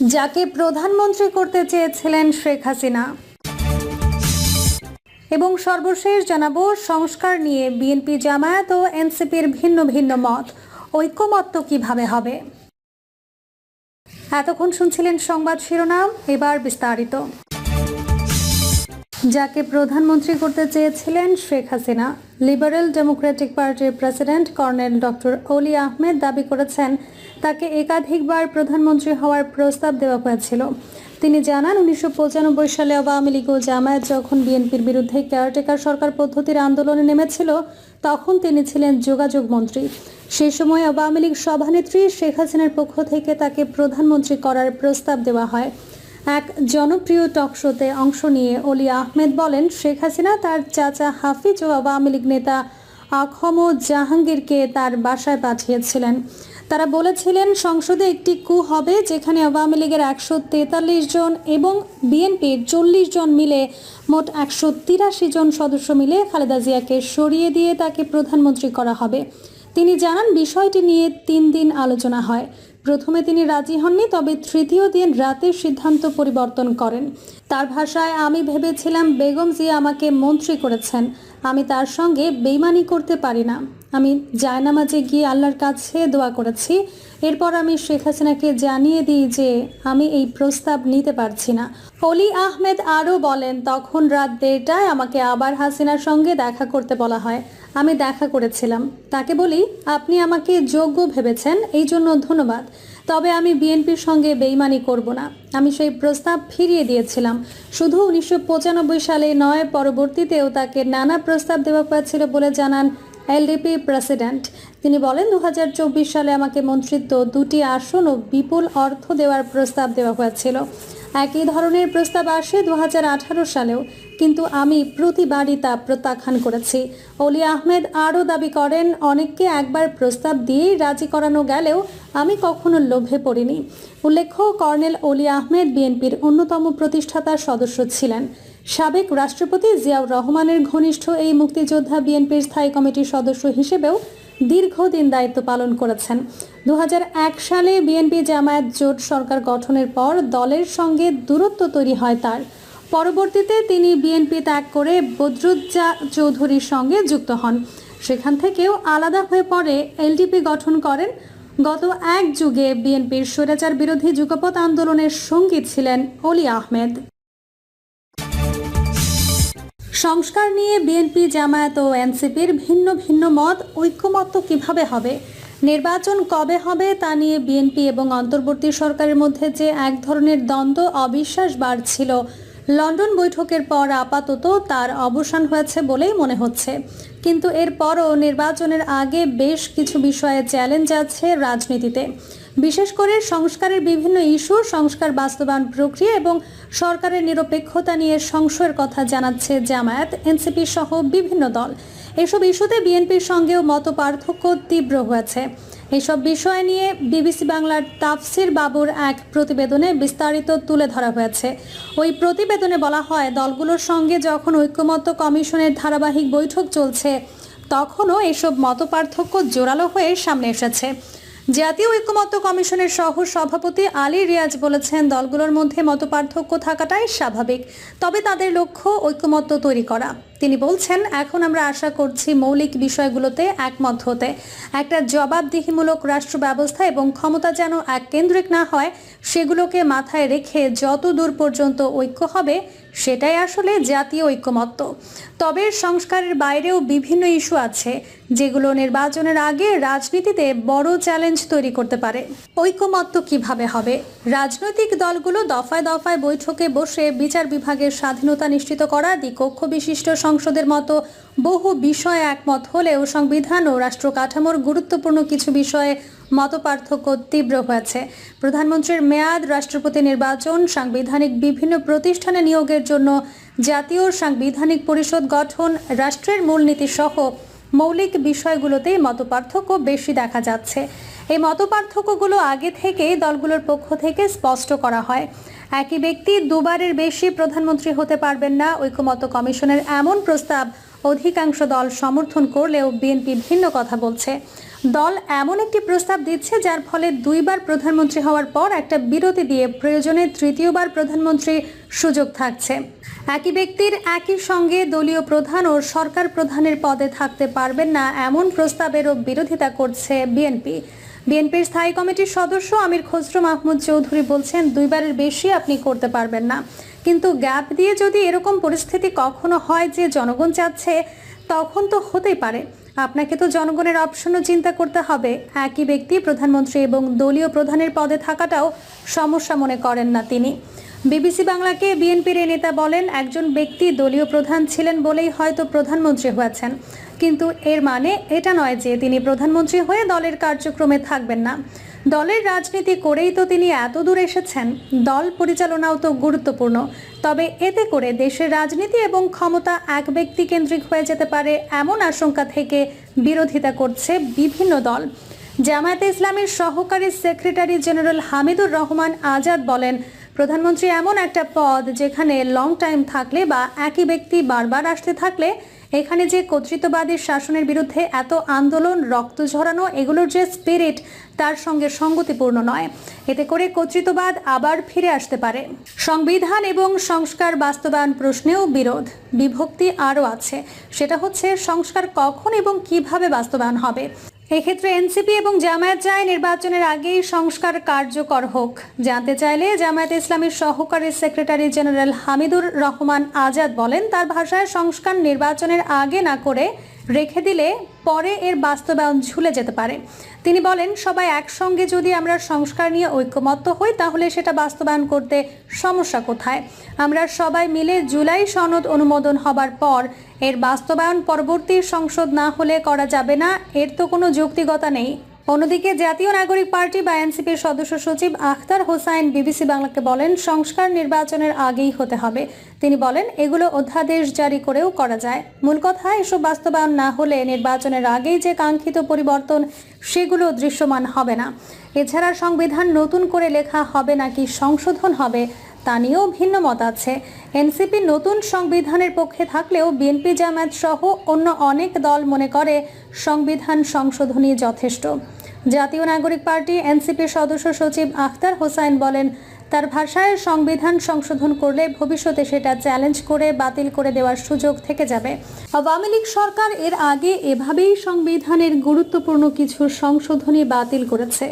যাকে প্রধানমন্ত্রী করতে চেয়েছিলেন শেখ হাসিনা। এবং সর্বশেষ জানাব, সংস্কার নিয়ে বিএনপি জামায়াত ও এনসিপির ভিন্ন ভিন্ন মত। ঐক্যমত্য কীভাবে হবে? এতক্ষণ শুনছিলেন সংবাদ শিরোনাম, এবার বিস্তারিত। যাকে প্রধানমন্ত্রী করতে চেয়েছিলেন শেখ হাসিনা, লিবারেল ডেমোক্রেটিক পার্টির president colonel doctor Oli Ahmed দাবি করেছেন, তাকে একাধিকবার প্রধানমন্ত্রী হওয়ার প্রস্তাব দেওয়া হয়েছিল। তিনি জানান, উনিশশো পঁচানব্বই সালে আওয়ামী লীগ ও জামায়াত যখন বিএনপির বিরুদ্ধে কেয়ারটেকার সরকার পদ্ধতির আন্দোলনে নেমেছিল, তখন তিনি ছিলেন যোগাযোগ মন্ত্রী। সেই সময় আওয়ামী লীগ সভানেত্রী শেখ হাসিনার পক্ষ থেকে তাকে প্রধানমন্ত্রী করার প্রস্তাব দেওয়া হয়। এক জনপ্রিয় টক শোতে অংশ নিয়ে অলি আহমেদ বলেন, শেখ হাসিনা তার চাচা হাফিজ ও আওয়ামী লীগ নেতা আখম জাহাঙ্গীরকে তার বাসায় পাঠিয়েছিলেন। তারা বলেছিলেন, সংসদে একটি কু হবে যেখানে আওয়ামী লীগের একশো তেতাল্লিশ জন এবং বিএনপির চল্লিশ জন মিলে মোট একশো তিরাশি জন সদস্য মিলে খালেদা জিয়াকে সরিয়ে দিয়ে তাকে প্রধানমন্ত্রী করা হবে। তিনি জানান, বিষয়টি নিয়ে তিন দিন আলোচনা হয়। প্রথমে তিনি রাজি হননি, তবে তৃতীয় দিন রাতে সিদ্ধান্ত পরিবর্তন করেন। তার ভাষায়, আমি ভেবেছিলাম বেগম জিয়া আমাকে মন্ত্রী করেছেন। আমি তার সঙ্গে বেইমানি করতে পারি না। আমি জায়নামাজে গিয়ে আল্লাহর কাছে দোয়া করেছি। এরপর আমি শেখ হাসিনাকে জানিয়ে দিই যে আমি এই প্রস্তাব নিতে পারছি না। অলি আহমেদ আরও বলেন, তখন রাত দেড়টায় আমাকে আবার হাসিনার সঙ্গে দেখা করতে বলা হয়। আমি দেখা করেছিলাম। তাকে বলি, আপনি আমাকে যোগ্য ভেবেছেন, এই জন্য ধন্যবাদ। তবে আমি বিএনপির সঙ্গে বেইমানি করব না। আমি সেই প্রস্তাব ফিরিয়ে দিয়েছিলাম। শুধু উনিশশো পঁচানব্বই সালে নয়, পরবর্তীতেও তাকে নানা প্রস্তাব দেওয়া হয়েছিল বলে জানান এলডিপি প্রেসিডেন্ট। তিনি বলেন দু হাজার চব্বিশ সালে আমাকে মন্ত্রিত্ব দুটি আসন ও বিপুল অর্থ দেওয়ার প্রস্তাব দেওয়া হয়েছিল। একই ধরনের প্রস্তাব আসে দু হাজার আঠারো সালেও, কিন্তু আমি প্রতিবারই তা প্রত্যাখ্যান করেছি। অলি আহমেদ আরও দাবি করেন, অনেককে একবার প্রস্তাব দিয়েই রাজি করানো গেলেও আমি কখনো লোভে পড়িনি। উল্লেখ্য, কর্নেল অলি আহমেদ বিএনপির অন্যতম প্রতিষ্ঠাতা সদস্য ছিলেন। সাবেক রাষ্ট্রপতি জিয়াউর রহমানের ঘনিষ্ঠ এই মুক্তিযোদ্ধা বিএনপির স্থায়ী কমিটির সদস্য হিসেবেও দীর্ঘদিন দায়িত্ব পালন করেছেন। দু হাজার এক সালে বিএনপি জামায়াত জোট সরকার গঠনের পর দলের সঙ্গে দূরত্ব তৈরি হয় তার। পরবর্তীতে তিনি বিএনপি ত্যাগ করে বদরুজ্জা চৌধুরীর সঙ্গে যুক্ত হন। সেখান থেকেও আলাদা হয়ে পরে এলডিপি গঠন করেন। গত এক যুগে বিএনপির স্বৈরাচার বিরোধী যুগপৎ আন্দোলনের সঙ্গী ছিলেন অলি আহমেদ। সংস্কার নিয়ে বিএনপি জামায়াত ও এনসিপির ভিন্ন ভিন্ন মত, ঐক্যমত্য কীভাবে হবে? নির্বাচন কবে হবে তা নিয়ে বিএনপি এবং অন্তর্বর্তী সরকারের মধ্যে যে এক ধরনের দ্বন্দ্ব, অবিশ্বাস বাড়ছিল। লন্ডন বৈঠকের পর আপাতত তার অবসান হয়েছে বলেই মনে হচ্ছে। কিন্তু এরপরও নির্বাচনের আগে বেশ কিছু বিষয়ে চ্যালেঞ্জ আছে রাজনীতিতে। বিশেষ করে সংস্কারের বিভিন্ন ইস্যু সংস্কার বাস্তবায়ন প্রক্রিয়া এবং সরকারের নিরপেক্ষতা নিয়ে সংশয়ের কথা জানাচ্ছে জামায়াত এনসিপি সহ বিভিন্ন দল। এসব ইস্যুতে বিএনপির সঙ্গেও মত পার্থক্য তীব্র হয়েছে। এসব বিষয় নিয়ে বিবিসি বাংলার তাফসির বাবুর এক প্রতিবেদনে বিস্তারিত তুলে ধরা হয়েছে। ওই প্রতিবেদনে বলা হয়, দলগুলোর সঙ্গে যখন ঐক্যমত্য কমিশনের ধারাবাহিক বৈঠক চলছে, তখনও এসব মতপার্থক্য জোরালো হয়ে সামনে এসেছে। জাতীয় ঐক্যমত্য কমিশনের সহ সভাপতি আলী রিয়াজ বলেছেন, দলগুলোর মধ্যে মতপার্থক্য থাকাটাই স্বাভাবিক। তবে তাদের লক্ষ্য ঐক্যমত্য তৈরি করা। তিনি বলছেন, এখন আমরা আশা করছি মৌলিক বিষয়গুলোতে একমত হতে। একটা জবাবদিহিমূলক রাষ্ট্র ব্যবস্থা এবং ক্ষমতা যেন এক কেন্দ্রিক না হয়, সেগুলোকে মাথায় রেখে যত দূর পর্যন্ত ঐক্য হবে, সেটাই আসলে জাতীয় ঐক্যমত্য। তবে সংস্কারের বাইরেও বিভিন্ন ইস্যু আছে, যেগুলো নির্বাচনের আগে রাজনীতিতে বড় চ্যালেঞ্জ তৈরি করতে পারে। ঐক্যমত্য কীভাবে হবে? রাজনৈতিক দলগুলো দফায় দফায় বৈঠকে বসে বিচার বিভাগের স্বাধীনতা নিশ্চিত করা দ্বিকক্ষ বিশিষ্ট সংসদের মতো বহু বিষয়ে একমত হলেও সংবিধান ও রাষ্ট্র কাঠামোর গুরুত্বপূর্ণ কিছু বিষয়ে মতপার্থক্য তীব্র হয়েছে। প্রধানমন্ত্রীর মেয়াদ, রাষ্ট্রপতি নির্বাচন, সাংবিধানিক বিভিন্ন প্রতিষ্ঠানে নিয়োগের জন্য জাতীয় সাংবিধানিক পরিষদ গঠন, রাষ্ট্রের মূলনীতি সহ মৌলিক বিষয়গুলোতেই মতপার্থক্য বেশি দেখা যাচ্ছে। এই মতপার্থক্যগুলো আগে থেকেই দলগুলোর পক্ষ থেকে স্পষ্ট করা হয়। একই ব্যক্তি দুবারের বেশি প্রধানমন্ত্রী হতে পারবেন না। ঐক্যমত কমিশনের এমন প্রস্তাব অধিকাংশ দল সমর্থন করলেও বিএনপি ভিন্ন কথা বলছে। দল এমন একটি প্রস্তাব দিচ্ছে যার ফলে দুইবার প্রধানমন্ত্রী হওয়ার পর একটা বিরতি দিয়ে প্রয়োজনে তৃতীয়বার প্রধানমন্ত্রী সুযোগ থাকছে। একই ব্যক্তির একই সঙ্গে দলীয় প্রধান ও সরকার প্রধানের পদে থাকতে পারবেন না এমন প্রস্তাবেরও বিরোধিতা করছে বিএনপি। বিএনপির স্থায়ী কমিটির সদস্য আমির খসরু মাহমুদ চৌধুরী বলছেন, দুইবারের বেশি আপনি করতে পারবেন না। কিন্তু গ্যাপ দিয়ে যদি এরকম পরিস্থিতি কখনো হয় যে জনগণ চাচ্ছে, তখন তো হতেই পারে। আপনাকে তো জনগণের অপশনও চিন্তা করতে হবে। একই ব্যক্তি, প্রধানমন্ত্রী এবং দলীয় প্রধানের পদে থাকাটাও সমস্যা মনে করেন না তিনি। বিবিসি বাংলাকে বিএনপির এই নেতা বলেন, একজন ব্যক্তি দলীয় প্রধান ছিলেন বলেই হয়তো প্রধানমন্ত্রী হয়েছেন। কিন্তু এর মানে এটা নয় যে তিনি প্রধানমন্ত্রী হয়ে দলের কার্যক্রমে থাকবেন না। দলের রাজনীতি করেই তো তিনি এত দূর এসেছেন। দল পরিচালনাও তো গুরুত্বপূর্ণ। তবে এতে করে দেশের রাজনীতি এবং ক্ষমতা এক ব্যক্তি কেন্দ্রিক হয়ে যেতে পারে এমন আশঙ্কা থেকে বিরোধিতা করছে বিভিন্ন দল। জামায়াতে ইসলামের সহকারী সেক্রেটারি জেনারেল হামিদুর রহমান আজাদ বলেন, প্রধানমন্ত্রী এমন একটা পদ যেখানে লং টাইম থাকলে বা একই ব্যক্তি বারবার আসতে থাকলে এখানে যে কর্তৃত্ববাদী শাসনের বিরুদ্ধে এত আন্দোলন, রক্ত ঝরানো, এগুলোর যে স্পিরিট তার সঙ্গে সঙ্গতিপূর্ণ নয়। এতে করে কর্তৃত্ববাদ আবার ফিরে আসতে পারে। সংবিধান এবং সংস্কার বাস্তবায়ন প্রশ্নেও বিরোধ, বিভক্তি আরও আছে। সেটা হচ্ছে সংস্কার কখন এবং কীভাবে বাস্তবায়ন হবে? এক্ষেত্রে এনসিপি এবং জামায়াত চায় নির্বাচনের আগেই সংস্কার কার্যকর হোক। জানতে চাইলে জামায়াত ইসলামের সহকারী সেক্রেটারি জেনারেল হামিদুর রহমান আজাদ বলেন, তার ভাষায় সংস্কার নির্বাচনের আগে না করে রেখে দিলে পরে এর বাস্তবায়ন ঝুলে যেতে পারে। তিনি বলেন, সবাই একসঙ্গে যদি আমরা সংস্কার নিয়ে ঐক্যমত্য হই, তাহলে সেটা বাস্তবায়ন করতে সমস্যা কোথায়? আমরা সবাই মিলে জুলাই সনদ অনুমোদন হবার পর এর বাস্তবায়ন পরবর্তী সংসদ না হলে করা যাবে না, এর তো কোনো যৌক্তিকতা নেই। অন্যদিকে জাতীয় নাগরিক পার্টি বা এনসিপির সদস্য সচিব আখতার হোসাইন বিবিসি বাংলাকে বলেন, সংস্কার নির্বাচনের আগেই হতে হবে। তিনি বলেন, এগুলো অধ্যাদেশ জারি করেও করা যায়। মূল কথা, এসব বাস্তবায়ন না হলে নির্বাচনের আগেই যে কাঙ্ক্ষিত পরিবর্তন, সেগুলো দৃশ্যমান হবে না। এছাড়া সংবিধান নতুন করে লেখা হবে নাকি সংশোধন হবে, তা নিয়েও ভিন্ন মত আছে। এনসিপি নতুন সংবিধানের পক্ষে থাকলেও বিএনপি জামায়াত সহ অন্য অনেক দল মনে করে, সংবিধান সংশোধনী যথেষ্ট। জাতীয় নাগরিক পার্টি এনসিপির সদস্য সচিব আখতার হোসাইন বলেন, তার ভাষায় সংবিধান সংশোধন করলে ভবিষ্যতে সেটা চ্যালেঞ্জ করে বাতিল করে দেওয়ার সুযোগ থেকে যাবে। আওয়ামী লীগ সরকার এর আগে এভাবেই সংবিধানের গুরুত্বপূর্ণ কিছু সংশোধনী বাতিল করেছে।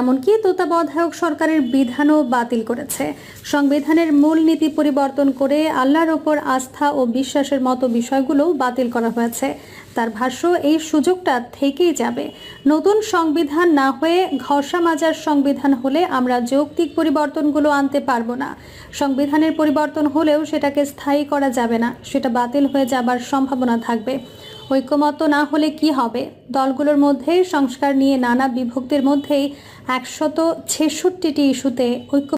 এমনকি তত্ত্বাবধায়ক সরকারের বিধানও বাতিল করেছে। সংবিধানের মূল নীতি পরিবর্তন করে আল্লাহর ওপর আস্থা ও বিশ্বাসের মতো বিষয়গুলো বাতিল করা হয়েছে। তার ভাষ্য, এই সুযোগটা থেকেই যাবে। নতুন সংবিধান না হয়ে ঘষা মাজার সংবিধান হলে আমরা যৌক্তিক পরিবর্তনগুলো আনতে পারব না। সংবিধানের পরিবর্তন হলেও সেটাকে স্থায়ী করা যাবে না। সেটা বাতিল হয়ে যাবার সম্ভাবনা থাকবে। ঐক্যমত্য না হলে কি হবে? দলগুলোর মধ্যে সংস্কার নিয়ে নানা বিভক্তির মধ্যেই একশত ছেষট্টিটি ইস্যুতে ঐক্য